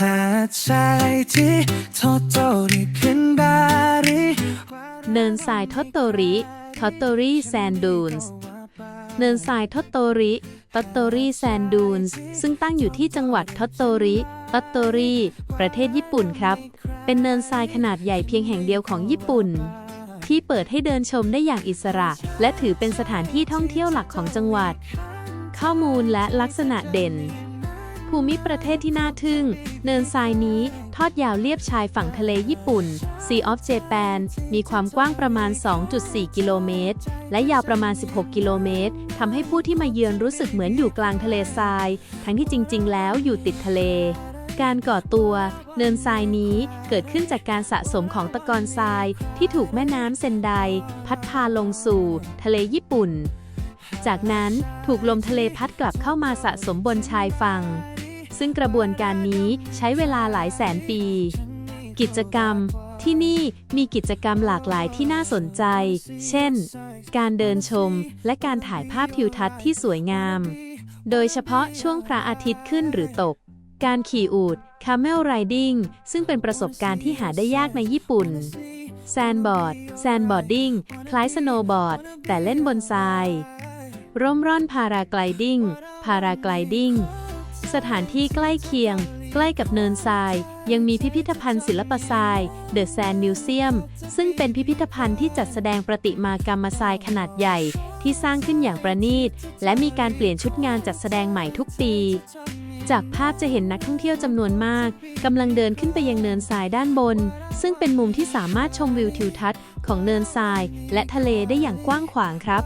หาใจที่ทอโตริขึ้นบาริเนินทรายทอโตริทอโตริแซนดูนส์เนินทรายทอโตริตอตโตริแซนดูนส์ซึ่งตั้งอยู่ที่จังหวัดทอโตริตอตโตริประเทศญี่ปุ่นครับ เป็นเนินทรายขนาดใหญ่เพียงแห่งเดียวของญี่ปุ่น ที่เปิดให้เดินชมได้อย่างอิสระ และถือเป็นสถานที่ท่องเที่ยวหลักของจังหวัด ข้อมูลและลักษณะเด่น ภูมิประเทศที่น่าทึ่ง เนินทรายนี้ทอดยาวเลียบชายฝั่งทะเลญี่ปุ่น Sea of Japan มีความกว้างประมาณ 2.4 กิโลเมตร และยาวประมาณ 16 กิโลเมตรทำให้ผู้ที่มาเยือนรู้สึกเหมือนอยู่กลางทะเลทราย ทั้งที่จริง ๆ แล้วอยู่ติดทะเลการก่อตัวเนินทรายนี้เกิดขึ้นจากการสะสมของตะกอนทราย ที่ถูกแม่น้ำเซนได พัดพาลงสู่ ทะเลญี่ปุ่น จากนั้นถูกลมทะเลพัดกลับเข้ามาสะสมบนชายฝั่ง ซึ่งกระบวนการนี้ใช้เวลาหลายแสนปี กิจกรรม ที่นี่มีกิจกรรมหลากหลายที่น่าสนใจ เช่น การเดินชมและการถ่ายภาพทิวทัศน์ที่สวยงาม โดยเฉพาะช่วงพระอาทิตย์ขึ้นหรือตก การขี่อูฐ camel riding ซึ่งเป็นประสบการณ์ที่หาได้ยากในญี่ปุ่นแซนบอร์ดแซนบอร์ดดิ้งคล้ายสโนบอร์ด แต่เล่นบนทราย ร่มร่อนพาราไกลดิ้งพาราไกลดิ้ง สถานที่ใกล้เคียง ใกล้กับเนินทราย ยังมีพิพิธภัณฑ์ศิลปทราย The Sand Museum ซึ่งเป็นพิพิธภัณฑ์ที่จัดแสดงประติมากรรมทรายขนาดใหญ่ ที่สร้างขึ้นอย่างประณีต และมีการเปลี่ยนชุดงานจัดแสดงใหม่ทุกปีจากภาพจะเห็นนักท่องเที่ยวจำนวนมากกำลังเดินขึ้นไปยังเนินทรายด้านบน ซึ่งเป็นมุมที่สามารถชมวิวทิวทัศน์ของเนินทราย และทะเลได้อย่างกว้างขวางครับ